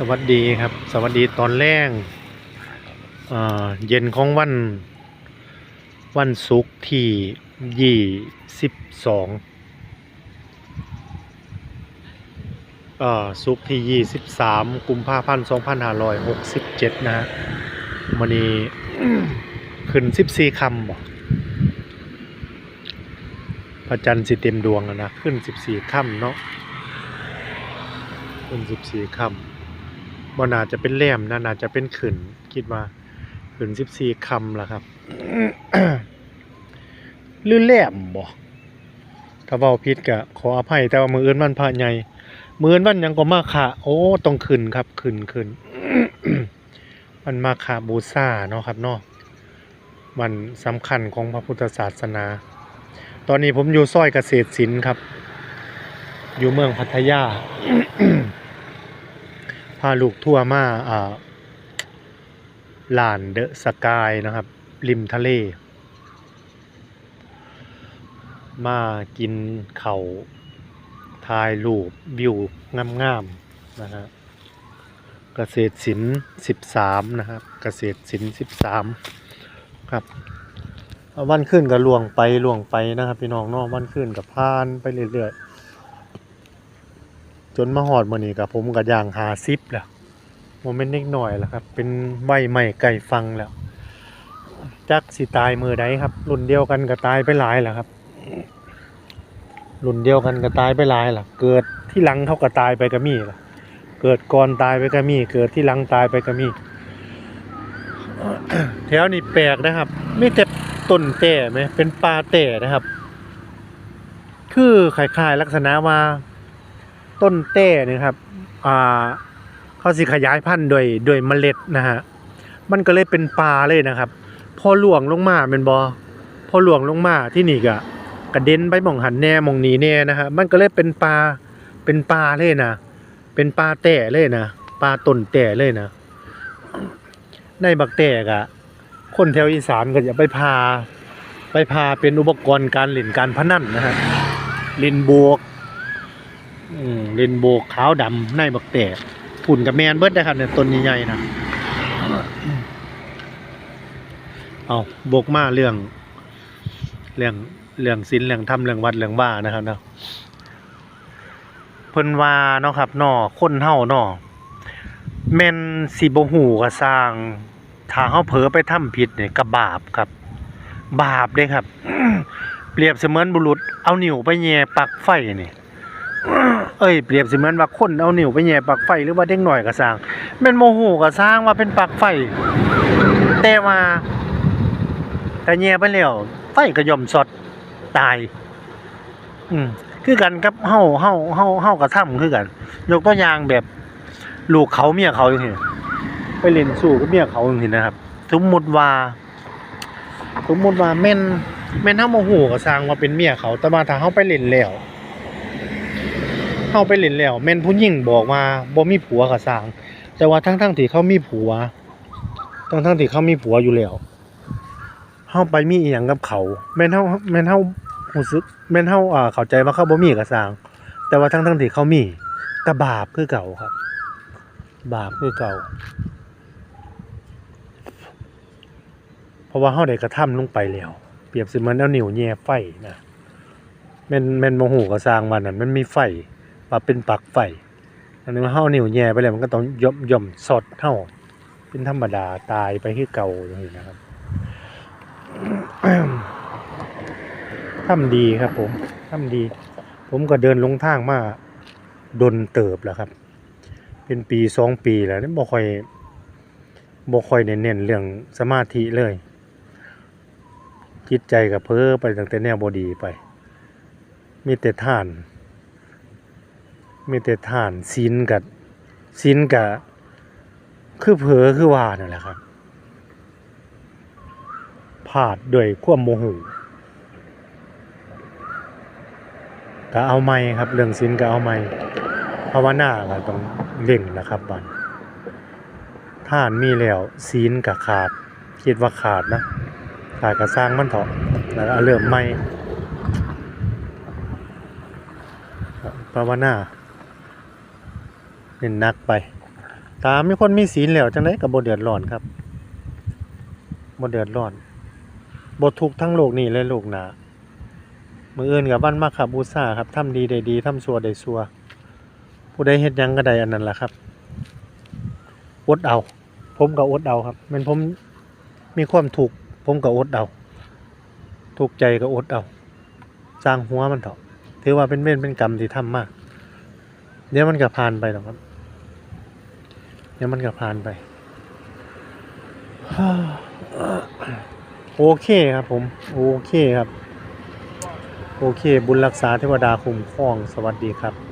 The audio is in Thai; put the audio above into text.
สวัสดีครับ สวัสดีตอนแรกเย็นของวัน วันศุกร์ที่ยี่สิบสองศุกร์ที่ยี่สิบสามกุมภาพันธ์สองพันห้าร้อยหกสิบเจ็ดนะฮะวันนี้ขึ้นสิบสี่คำบ่พระจันทร์สิเต็มดวงแล้วนะ ขึ้นสิบสี่ค่ำเนาะขึ้นสิบสี่คำ บ่น่าจะเป็นแหลมนะน่าจะเป็นขึ้นคิดว่าขึ้นสิบสี่คำละครับหรือแหลมบ่ถ้าเว้าผิดก็ขออภัยแต่ว่ามืออื่นวันพระใหญ่มืออื่นวันยังก็มาคะโอ้ต้องขึ้นครับขึ้นขึ้นมันมาคาบูซาเนาะครับเนาะมันสำคัญของพระพุทธศาสนา ตอนนี้ผมอยู่ซอยเกษตรศิลป์ครับ อยู่เมืองพัทยา พาลูกทัวร์มาอ่าลานเดอะสกายนะครับ ริมทะเล มากินเขาถ่ายรูปวิวงามๆนะฮะเกษตรศิลป์สิบสามนะครับ เกษตรศิลป์สิบสามครับวันขึ้นก็ล่วงไปล่วงไปนะครับ พี่น้องเนอกวันขึ้นกับพานไปเรื่อยๆ จนมาหอดมื้อนี้กับผมก็ย่างหาซิปแล้วโมเมนต์เล็กหน่อยแล้วครับ เป็นใบใหม่ไก่ฟังแล้วจักสิตายมือใดครับ รุ่นเดียวกันก็ตายไปหลายแล้วครับ รุ่นเดียวกันก็ตายไปหลายล่ะ เกิดที่หลังเขาก็ตายไปก็มีล่ะ เกิดก่อนตายไปก็มี เกิดที่หลังตายไปก็มีแถวนี้แปลกนะครับไมีแต่ต้นเต้ไหมเป็นปลาเต้นะครับ คือคล้ายๆลักษณะว่า ต้นเต้เนี่ยครับอ่าเขาสิขยายพันธุ์โดยโดยเมล็ดนะฮะมันก็เลยเป็นปลาเลยนะครับ พอหลวงลงมาเป็นบอพอหลวงลงมาที่นี่ก็กระเด็นไปหมองหันแน่หมองหนีแน่นะฮะมันก็เลยเป็นปลาเป็นปลาเลยนะเป็นปลาแต่เลยนะปลาต้นแต่เลยนะ ในบักแต่กะคนแถวอีสานก็จะไปพา ไปพาเป็นอุปกรณ์การเล่นการพนันนะฮะเล่นบวก เลนโบกขาวดำในบักแต่ผุ่นกับแมนเบิดได้ครับเนี่ยต้นใหญ่ๆนะเอาโบกมาเรื่อง เรื่องเรื่องศีลเรื่องธรรมเรื่องวัดเรื่องว่านะครับเนาะเพิ่นว่าเนาะครับนาะคนเฮาเนาะแม่นสิบ่ฮู้ก็สร้างถ้าเฮาเผลอไปทำผิดเนี่ยก็บาปครับ บาปเด้ครับ เปรียบเสมือนบุรุษเอานิ้วไปแย่ปักไฟนี่ เอ้ยเปรียบเสมือนว่าคนเอานิ้วไปแย่ปลั๊กไฟหรือว่าเด็กหน่อยก็สร้างแม่นโมโหก็สร้างว่าเป็นปลั๊กไฟ แต่ว่าแต่แย่ไปแล้วไฟก็ย่อมสอดตาย อืมคือกันกับเฮาเฮาเฮาเฮากระทำคือกัน ยกตัวอย่างแบบลูกเขาเมียเขาจังซี่ไปเล่นสู้กับเมียเขาจังซี่นะครับสมมุติว่าสมมุติว่าแม่นแม่นเฮาโมโหก็สร้างว่าเป็นเมียเขาแต่ว่าถ้าเฮาไปเล่นแล้ว เฮาไปเล่นแล้วแม่นผู้หญิงบอกว่าบ่มีผัวก็สร้าง แต่ว่าทั้งๆที่เขามีผัว ทั้งๆที่เขามีผัวอยู่แล้วเฮาไปมีอีหยังกับเขาแม่นเฮาแม่นเฮารู้สึกแม่นเฮาอ่าเข้าใจว่าเขาบ่มีก็สร้าง แต่ว่าทั้งๆที่เขามีก็บาปคือเก่าครับ บาปคือเก่า เพราะว่าเฮาได้กระทำลงไปแล้ว เปรียบเสมือนเอานิ้วแหย่ไฟนะแม่นแม่นโมโหก็สร้างมันนั่นมันมีไฟ ว่าเป็นปลั๊กไฟอันนี้มันเฮานิ้วแย่ไปแล้วมันก็ต้องย่อมย่อมสดเฮาเป็นธรรมดาตายไปคือเก่าอย่างนี้นะครับทำดีครับผมทำดี ผมก็เดินลงทางมาดนเติบแล้วครับ เป็นปีสองปีแล้วนี่บ่ค่อยบ่ค่อยเน้นเรื่องสมาธิเลยจิตใจกับเพ้อไปตั้งแต่แนวบดีไป มีแต่ท่าน มีแต่ทานศีลกับศีลกับคือเผลอคือว่านั่นแหละครับพลาดด้วยความโมโหก็เอาไม่ครับ เรื่องศีลก็เอาไม่ภาวนาก็ต้องเล่งนะครับบันท่านมีแล้วศีลก็ขาด คิดว่าขาดนะขาดก็สร้างมันเถอะแล้วเอาเริ่มใหม่ภาวนา เน้นนักไป ตามมีคนมีศีลแล้วจังได๋ก็บ่เดือดร้อนครับบ่เดือดร้อนบ่ทุกทั้งโลกนี้และโลกหน้ามื้ออื่นก็วันมาฆบูชาครับทำดีได้ดีทำชั่วได้ชั่วผู้ใดเฮ็ดหยังก็ได้อันนั้นล่ะครับอดเอา ผมก็อดเอาครับม่นผมมีความทุกผมก็อดเอาทุกใจก็อดเอา สร้างหัวมันเถอะถือว่าเป็นเวรเป็นกรรมที่ทำมาก เดี๋ยวมันก็ผ่านไปหรอกครับ เดี๋ยวมันก็ผ่านไปโอเคครับผม โอเคครับ โอเค บุญรักษาเทวดาคุ้มครองสวัสดีครับ